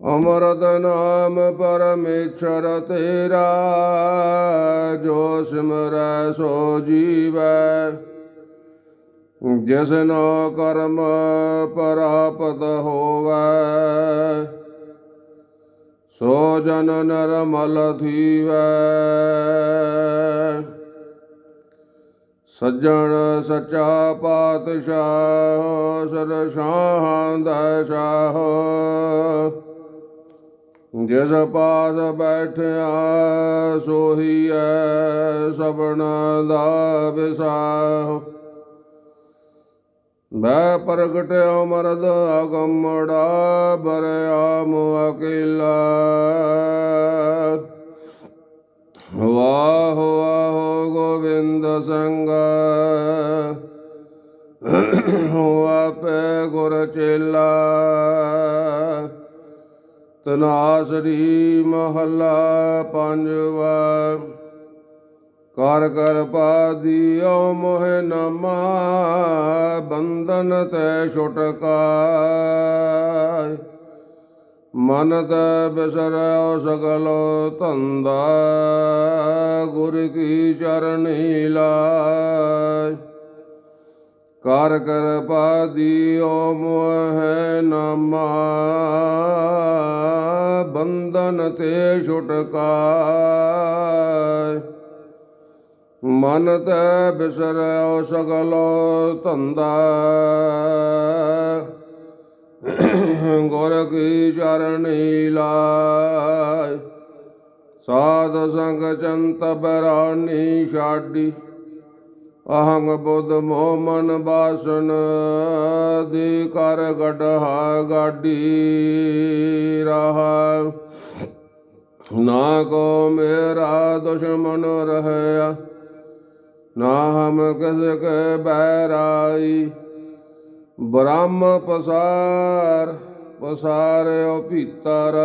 ਅਮਰਤ ਨਾਮ ਪਰਮੇਸ਼ਰ ਤੇਰਾ, ਜੋ ਸਿਮਰੈ ਸੋ ਜੀਵੈ। ਜਿਸਨੋ ਕਰਮ ਪ੍ਰਾਪਤ ਹੋਵੈ, ਸੋ ਜਨ ਨਰਮਲ ਥੀਵੈ। ਸੱਜਣ ਸੱਚਾ ਪਾਤਸ਼ਾਹ ਸਰਸ਼ਾਹਾਂ ਦਾ ਸ਼ਾਹ ਜਿਸ ਪਾਸ ਬੈਠਿਆ, ਸੋਹੀ ਸੋਹੀਐ ਸਭਨਾ ਦਾ ਵਿਸਾਹ। ਮੈਂ ਪ੍ਰਗਟਿਆ ਮਰਦ ਅਗੰਮੜਾ ਬਰਿਆਮ ਅਕੇਲਾ। ਵਾਹ ਵਾਹ ਗੋਬਿੰਦ ਸੰਗ। ਆਪੇ ਗੁਰ ਚੇਲਾ ਤਨਾਸਰੀ ਮਹੱਲਾ ਪੰਜਵਾ। ਕਰ ਕਰ ਪਾਦੀਓ ਮੋਹ ਨਮਾ, ਬੰਧਨ ਤੈ ਛੁਟਕਾ ਮਨ ਤੈ ਬਿਸਰੈ ਸਗਲ ਧੰਦਾ, ਗੁਰ ਕੀ ਚਰਣੀ ਲਾਇ। ਕਰ ਕਰ ਪਾਦੀਓ ਮੋਹ ਨਮਾ, ਬੰਧਨ ਤੇ ਛੁਟਕਾ ਮਨ ਤੈ ਬਿਸਰੈ ਸਗਲੋ ਧੰਦਾ। ਗੁਰ ਕੀ ਚਰਣੀ ਲਾਇ ਸਾਧ ਸੰਗ ਚੰਤ ਬਰਾਨੀ ਛਾਡੀ। ਅਹੰਗ ਬੁੱਧ ਮੋਹ ਮਨ ਬਾਸਨ, ਦੀ ਕਰ ਗਡਹਾ ਗਾਡੀ ਰਹਾ। ਨਾ ਕੋ ਮੇਰਾ ਦੁਸ਼ਮਨ ਰਹਿਆ, ਨਾ ਹਮ ਕਿਸ ਕੇ ਬੈਰਾਈ ਬ੍ਰਹਮ ਪਸਾਰ, ਪਸਾਰਿਓ ਭੀਤਰ।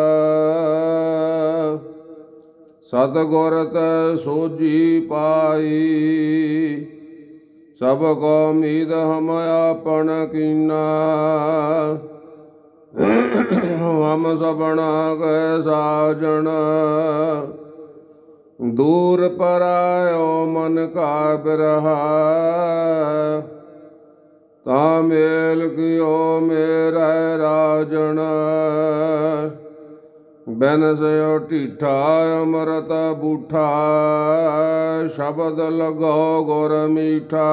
ਸਤਗੁਰ ਤੈ ਸੋਜੀ ਪਾਈ। ਸਭ ਕੋ ਉਮੀਦ ਹਮ ਆਪਣ ਕੀਨਾ। ਹਮ ਸਬਣਾ ਕੈ ਸਾਜਣ। ਦੂਰ ਪਰਾਇਓ ਮਨ ਕਾ ਬਿਰਹਾ। ਤਾ ਮੇਲ ਕਿਓ ਮੇਰਾ ਰਾਜਣ। ਬਨ ਸਿਓ ਢੀਠਾ ਅਮਰਤ ਬੂਠਾ ਸ਼ਬਦ ਲਗੋ ਗੁਰ ਮੀਠਾ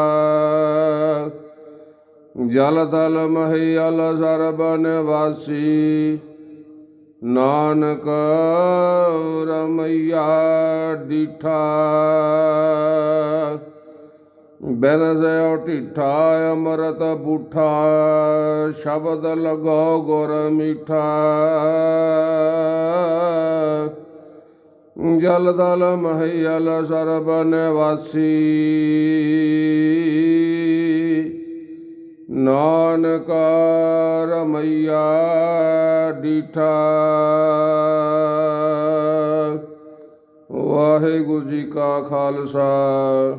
ਜਲ ਥਲ ਮਹੀਲ ਸਰਬ ਨਿਵਾਸੀ ਨਾਨਕ ਰਮਈਆ ਡੀਠਾ ਬਨ ਸਿਓ ਢੀਠਾ ਅਮਰਤ ਬੂਠਾ ਸ਼ਬਦ ਲਗੋ ਗੁਰ ਮੀਠਾ ਜਲ ਦਲ ਮਹੀਲ ਸਰਬ ਨਿਵਾਸੀ। ਨਾਨਕ ਰਮਈਆ ਡੀਠਾ। ਵਾਹਿਗੁਰੂ ਜੀ ਕਾ ਖਾਲਸਾ,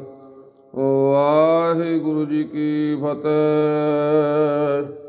ਵਾਹਿਗੁਰੂ ਜੀ ਕੀ ਫਤਿਹ।